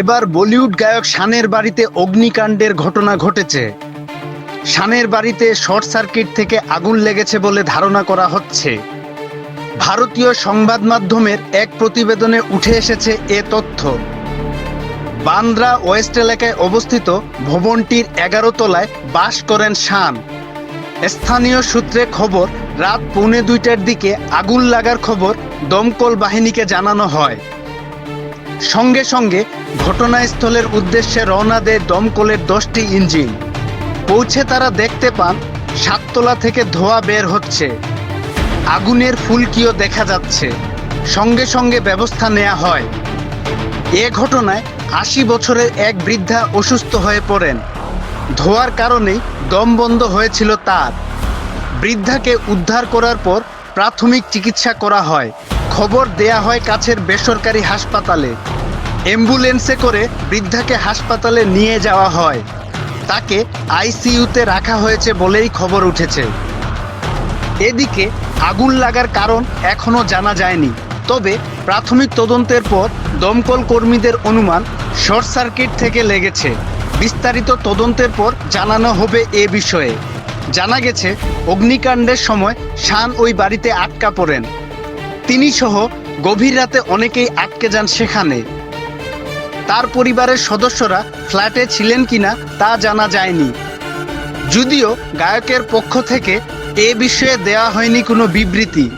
এবার বলিউড গায়ক শানের বাড়িতে অগ্নিকাণ্ডের ঘটনা ঘটেছে। শানের বাড়িতে শর্ট সার্কিট থেকে আগুন লেগেছে বলে ধারণা করা হচ্ছে। ভারতীয় সংবাদ মাধ্যমের এক প্রতিবেদনে উঠে এসেছে এ তথ্য। বান্দ্রা ওয়েস্ট এলাকায় অবস্থিত ভবনটির এগারো তলায় বাস করেন শান। স্থানীয় সূত্রে খবর, রাত পৌনে দুইটার দিকে আগুন লাগার খবর দমকল বাহিনীকে জানানো হয়। সঙ্গে সঙ্গে ঘটনাস্থলের উদ্দেশ্যে রওনা দেয় দমকলের দশটি ইঞ্জিন। পৌঁছে তারা দেখতে পান, সাততলা থেকে ধোঁয়া বের হচ্ছে। আগুনের ফুলকিও দেখা যাচ্ছে। সঙ্গে সঙ্গে ব্যবস্থা নেওয়া হয়। এ ঘটনায় আশি বছরের এক বৃদ্ধা অসুস্থ হয়ে পড়েন। ধোয়ার কারণেই দম বন্ধ হয়েছিল তার। বৃদ্ধাকে উদ্ধার করার পর প্রাথমিক চিকিৎসা করা হয়। খবর দেয়া হয় কাছের বেসরকারি হাসপাতালে। অ্যাম্বুলেন্সে করে বৃদ্ধাকে হাসপাতালে নিয়ে যাওয়া হয়। তাকে আইসিইউতে রাখা হয়েছে বলেই খবর উঠেছে। এদিকে আগুন লাগার কারণ এখনও জানা যায়নি। তবে প্রাথমিক তদন্তের পর দমকল কর্মীদের অনুমান শর্ট সার্কিট থেকে লেগেছে। বিস্তারিত তদন্তের পর জানানো হবে এ বিষয়ে। জানা গেছে, অগ্নিকাণ্ডের সময় শান ওই বাড়িতে আটকা পড়েন। তিনি সহ গভীর রাতে অনেকেই আটকে যান সেখানে। তার পরিবারের সদস্যরা ফ্ল্যাটে ছিলেন কিনা তা জানা যায়নি। যদিও গায়কের পক্ষ থেকে এ বিষয়ে দেয়া হয়নি কোনো বিবৃতি।